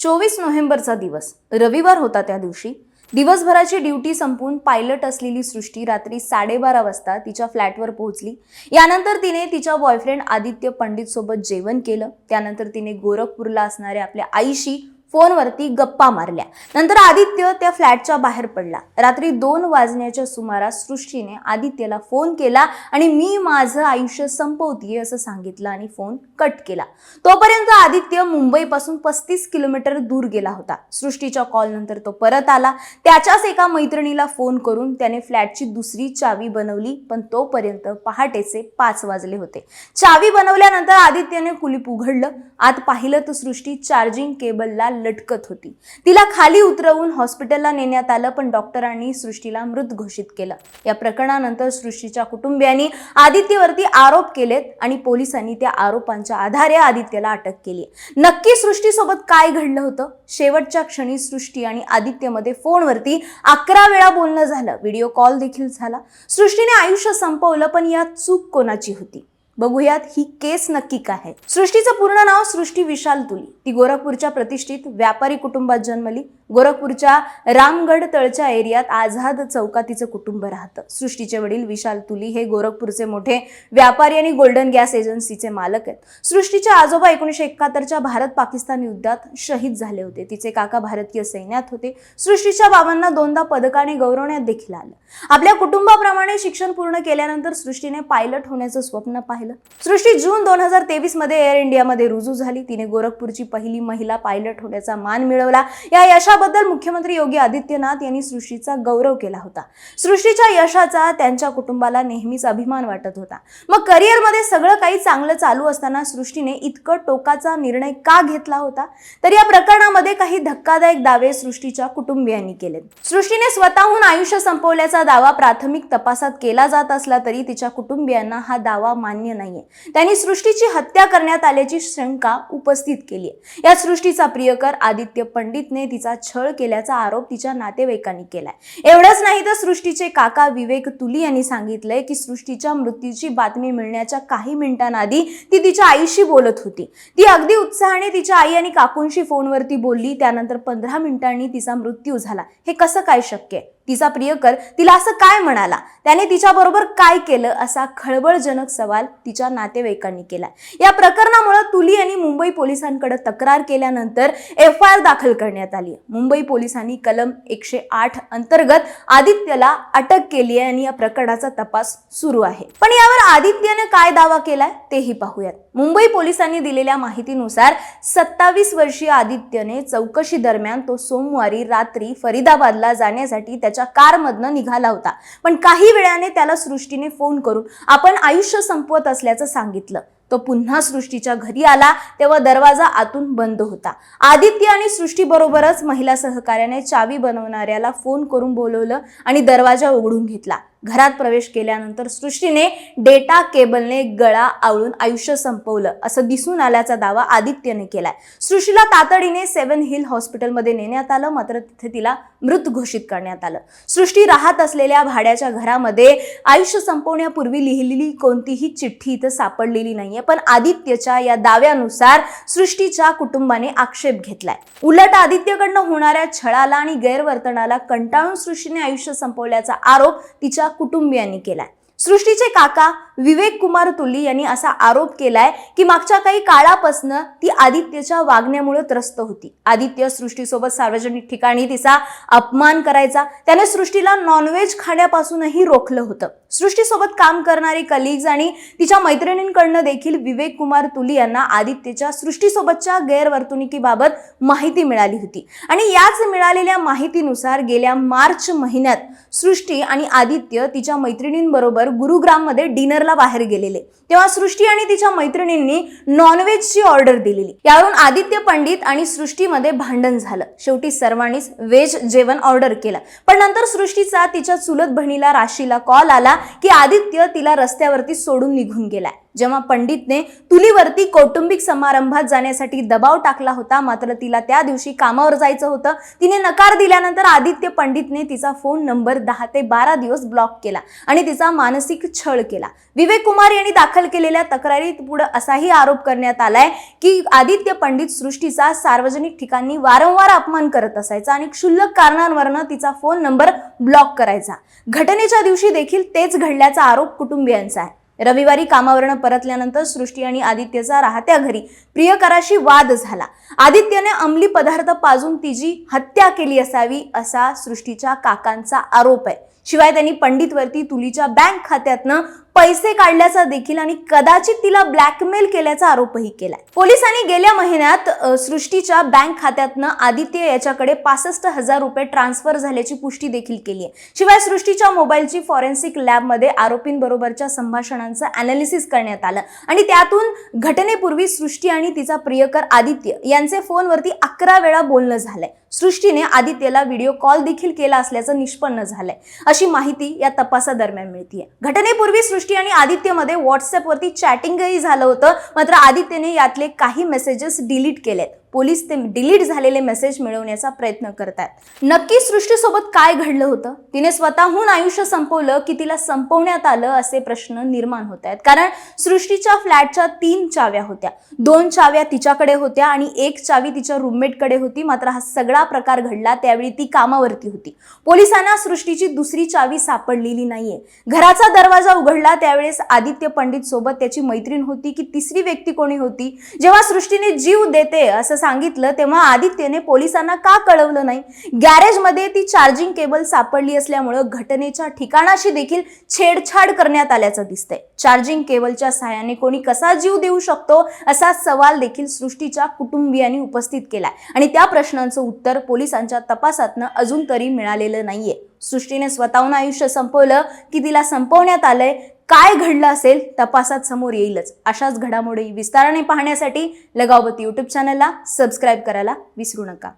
चोवीस नोव्हेंबरचा दिवस. रविवार होता त्या दिवशी. दिवसभराची ड्युटी संपून पायलट असलेली सृष्टी रात्री साडेबारा वाजता तिच्या फ्लॅटवर पोहोचली. यानंतर तिने तिच्या बॉयफ्रेंड आदित्य पंडित सोबत जेवण केलं. त्यानंतर तिने गोरखपूरला असणाऱ्या आपल्या आईशी फोनवरती गप्पा मारल्या. नंतर आदित्य त्या फ्लॅटच्या बाहेर पडला. रात्री दोन वाजण्याच्या सुमारास सृष्टीने आदित्यला फोन केला आणि मी माझं आयुष्य संपवतीये असं सांगितलं आणि फोन कट केला. तोपर्यंत आदित्य मुंबईपासून पस्तीस किलोमीटर दूर गेला होता. सृष्टीच्या कॉलनंतर तो परत आला. त्याच्याच एका मैत्रिणीला फोन करून त्याने फ्लॅटची दुसरी चावी बनवली पण तोपर्यंत पहाटेचे पाच वाजले होते. चावी बनवल्यानंतर आदित्यने कुलीप उघडलं. आत पाहिलं तर सृष्टी चार्जिंग केबलला लटकत होती. तिला खाली उतरवून हॉस्पिटलला नेण्यात आलं पण डॉक्टरांनी सृष्टीला मृत घोषित केलं. या प्रकरणानंतर सृष्टीच्या कुटुंबियांनी आदित्यवरती आरोप केलेत आणि पोलिसांनी त्या आरोपांच्या आधारे आदित्यला अटक केली नक्की सृष्टीसोबत काय घडलं होतं? शेवटच्या क्षणी सृष्टी आणि आदित्यमध्ये फोनवरती अकरा वेळा बोलणं झालं. व्हिडिओ कॉल देखील झाला. सृष्टीने आयुष्य संपवलं पण यात चूक कोणाची होती? बघूयात ही केस नक्की काय आहे. सृष्टीचं पूर्ण नाव सृष्टी विशाल तुली. ती गोरखपूरच्या प्रतिष्ठित व्यापारी कुटुंबात जन्मली. गोरखपूरच्या रामगड तळच्या एरियात आझाद चौकात तिचं कुटुंब राहतं. सृष्टीचे वडील विशाल तुली हे गोरखपूरचे मोठे व्यापारी आणि गोल्डन गॅस एजन्सीचे मालक आहेत. सृष्टीचे आजोबा एकोणीशे एकाहत्तरच्या भारत पाकिस्तान युद्धात शहीद झाले होते. तिचे काका भारतीय सैन्यात होते. सृष्टीच्या बाबांना दोनदा पदकाने गौरवण्यात देखील आलं. आपल्या कुटुंबाप्रमाणे शिक्षण पूर्ण केल्यानंतर सृष्टीने पायलट होण्याचं स्वप्न पाहिलं. सृष्टी जून दोन हजार तेवीसमध्ये एअर इंडियामध्ये रुजू झाली. तिने गोरखपूरची पहिली महिला पायलट होण्याचा मान मिळवला. या याबद्दल मुख्यमंत्री योगी आदित्यनाथ यांनी सृष्टीचा गौरव केला होता. सृष्टीच्या यशाचा त्यांच्या कुटुंबाला नेहमीच अभिमान वाटत होता. मग करिअरमध्ये सगळं काही चांगलं चालू असताना सृष्टीने इतकं टोकाचा निर्णय का घेतला होता? तर या प्रकरणामध्ये काही धक्कादायक दावे सृष्टीच्या कुटुंबियांनी केलेत. सृष्टीने स्वतःहून आयुष्य संपवल्याचा दावा प्राथमिक तपासात केला जात असला तरी तिच्या कुटुंबियांना हा दावा मान्य नाहीये. त्यांनी सृष्टीची हत्या करण्यात आल्याची शंका उपस्थित केली आहे या सृष्टीचा प्रियकर आदित्य पंडितने तिचा छळ केल्याचा आरोप तिच्या नातेवाईकांनी केलाय. एवढंच नाही तर सृष्टीचे काका विवेक तुली यांनी सांगितलंय की सृष्टीच्या मृत्यूची बातमी मिळण्याच्या काही मिनिटांआधी ती तिच्या आईशी बोलत होती. ती अगदी उत्साहाने तिच्या आई आणि काकूंशी फोनवरती बोलली त्यानंतर पंधरा मिनिटांनी तिचा मृत्यू झाला. हे कसं काय शक्य आहे? तिचा प्रियकर तिला असं काय म्हणाला? त्याने तिच्याबरोबर काय केलं? असा खळबळजनक सवाल तिच्या नातेवाईकांनी केला. या प्रकरणामुळे तुली यांनी मुंबई पोलिसांकडे तक्रार केल्यानंतर एफ आय आर दाखल करण्यात आली. मुंबई पोलिसांनी कलम एकशे आठ अंतर्गत आदित्यला अटक केली आहे आणि या प्रकरणाचा तपास सुरू आहे. पण यावर आदित्यने काय दावा केलाय? तेही पाहूयात. मुंबई पोलिसांनी दिलेल्या माहितीनुसार सत्तावीस वर्षीय आदित्यने चौकशी दरम्यान तो सोमवारी रात्री फरीदाबादला जाण्यासाठी त्याच्या कारमधनं निघाला होता. पण काही वेळाने त्याला सृष्टीने फोन करून आपण आयुष्य संपवत असल्याचं सांगितलं. तो पुन्हा सृष्टीच्या घरी आला तेव्हा दरवाजा आतून बंद होता. आदित्य आणि सृष्टीबरोबरच महिला सहकार्याने चावी बनवणाऱ्याला फोन करून बोलवलं आणि दरवाजा उघडून घेतला. घरात प्रवेश केल्यानंतर सृष्टीने डेटा केबलने गळा आवळून आयुष्य संपवलं असं दिसून आल्याचा दावा आदित्यने केलाय. सृष्टीला तातडीने सेवन हिल हॉस्पिटलमध्ये नेण्यात आलं मात्र तिथे तिला मृत घोषित करण्यात आलं. सृष्टी राहत असलेल्या भाड्याच्या घरामध्ये आयुष्य संपवण्यापूर्वी लिहिलेली कोणतीही चिठ्ठी इथं सापडलेली नाहीये पण आदित्यच्या या दाव्यानुसार सृष्टीच्या कुटुंबाने आक्षेप घेतलाय. उलट आदित्यकडनं होणाऱ्या छळाला आणि गैरवर्तनाला कंटाळून सृष्टीने आयुष्य संपवल्याचा आरोप तिच्या कुटुंबियांनी केलाय. सृष्टीचे काका विवेक कुमार तुल्ली यांनी असा आरोप केलाय की मागच्या काही काळापासनं ती आदित्यच्या वागण्यामुळे त्रस्त होती. आदित्य सृष्टीसोबत सार्वजनिक ठिकाणी तिचा अपमान करायचा. त्याने सृष्टीला नॉनव्हेज खाण्यापासूनही रोखलं होतं. सृष्टीसोबत काम करणारे कलिग्ज आणि तिच्या मैत्रिणींकडनं देखील विवेक कुमार तुली यांना आदित्यच्या सृष्टीसोबतच्या गैरवर्तणुकीबाबत माहिती मिळाली होती. आणि याच मिळालेल्या माहितीनुसार गेल्या मार्च महिन्यात सृष्टी आणि आदित्य तिच्या मैत्रिणींबरोबर गुरुग्राममध्ये डिनरला बाहेर गेलेले. तेव्हा सृष्टी आणि तिच्या मैत्रिणींनी नॉनव्हेजची ऑर्डर दिलेली. यावरून आदित्य पंडित आणि सृष्टीमध्ये भांडण झालं. शेवटी सर्वांनीच व्हेज जेवण ऑर्डर केलं. पण नंतर सृष्टीचा तिच्या चुलत बहिणीला राशीला कॉल आला की आदित्य तिला रस्त्यावरती सोडून निघून गेलाय. जेव्हा पंडितने तुलीवरती कौटुंबिक समारंभात जाण्यासाठी दबाव टाकला होता मात्र तिला त्या दिवशी कामावर जायचं होतं. तिने नकार दिल्यानंतर आदित्य पंडितने तिचा फोन नंबर दहा ते बारा दिवस ब्लॉक केला आणि तिचा मानसिक छळ केला. विवेक कुमार यांनी दाखल केलेल्या तक्रारीत पुढे असाही आरोप करण्यात आलाय की आदित्य पंडित सृष्टीचा सार्वजनिक ठिकाणी वारंवार अपमान करत असायचा आणि क्षुल्लक कारणांवरनं तिचा फोन नंबर ब्लॉक करायचा. घटनेच्या दिवशी देखील तेच घडल्याचा आरोप कुटुंबियांचा आहे. रविवारी कामावरनं परतल्यानंतर सृष्टी आणि आदित्यचा राहत्या घरी. प्रियकराशी वाद झाला. आदित्यने अंमली पदार्थ पाजून तिची हत्या केली असावी असा सृष्टीच्या काकांचा आरोप आहे. शिवाय त्यांनी पंडितवरती तुलीच्या बँक खात्यातनं पैसे काढल्याचा देखील आणि कदाचित तिला ब्लॅकमेल केल्याचा आरोपही केलाय. पोलिसांनी गेल्या महिन्यात सृष्टीच्या बँक खात्यातनं आदित्य याच्याकडे पासष्ट हजार रुपये ट्रान्सफर झाल्याची पुष्टी देखील केली आहे. शिवाय सृष्टीच्या मोबाईलची फॉरेन्सिक लॅबमध्ये आरोपींबरोबरच्या संभाषणांचं अनालिसिस करण्यात आलं. आणि त्यातून घटनेपूर्वी सृष्टी आणि तिचा प्रियकर आदित्य यांचे फोनवरती अकरा वेळा बोलणं झालंय. सृष्टीने आदित्यला व्हिडिओ कॉल देखील केला असल्याचं निष्पन्न झालंय. अशी माहिती या तपासादरम्यान मिळतीये. घटनेपूर्वी सृष्टी आणि आदित्यमध्ये व्हॉट्सअपवरती चॅटिंगही झालं होतं मात्र आदित्यने यातले काही मेसेजेस डिलीट केलेत. पोलीस ते डिलीट झालेले मेसेज मिळवण्याचा प्रयत्न करतात. नक्की सृष्टीसोबत काय घडलं होतं? तिने स्वतःहून आयुष्य संपवलं की तिला संपवण्यात आलं असे प्रश्न निर्माण होत आहेत. कारण सृष्टीच्या फ्लॅटच्या तीन चाव्या होत्या. दोन चाव्या तिच्याकडे होत्या आणि एक चावी तिच्या रूममेटकडे होती. मात्र हा सगळा प्रकार घडला त्यावेळी ती कामावरती होती. पोलिसांना सृष्टीची दुसरी चावी सापडलेली नाहीये. घराचा दरवाजा उघडला त्यावेळेस आदित्य पंडित सोबत त्याची मैत्रीण होती की तिसरी व्यक्ती कोणी होती? जेव्हा सृष्टीने जीव देते असं सांगितलं तेव्हा आदित्यने पोलिसांना का कळवलं नाही? गॅरेजमध्ये ती चार्जिंग केबल सापडली असल्यामुळं घटनेच्या ठिकाणाशी देखील छेडछाड करण्यात आल्याचं दिसतंय. चार्जिंग केबलच्या सहाय्याने कोणी कसा जीव देऊ शकतो असा सवाल देखील सृष्टीच्या कुटुंबियांनी उपस्थित केलाय. आणि त्या प्रश्नांचं उत्तर पोलिसांच्या तपासातनं अजून तरी मिळालेलं नाहीये. सृष्टीने स्वतःहून आयुष्य संपवलं की तिला संपवण्यात आलंय काय घडलं असेल तपासात समोर येईलच. अशाच घडामोडी विस्ताराने पाहण्यासाठी लगावती यूट्यूब चॅनलला सबस्क्राईब करायला विसरू नका.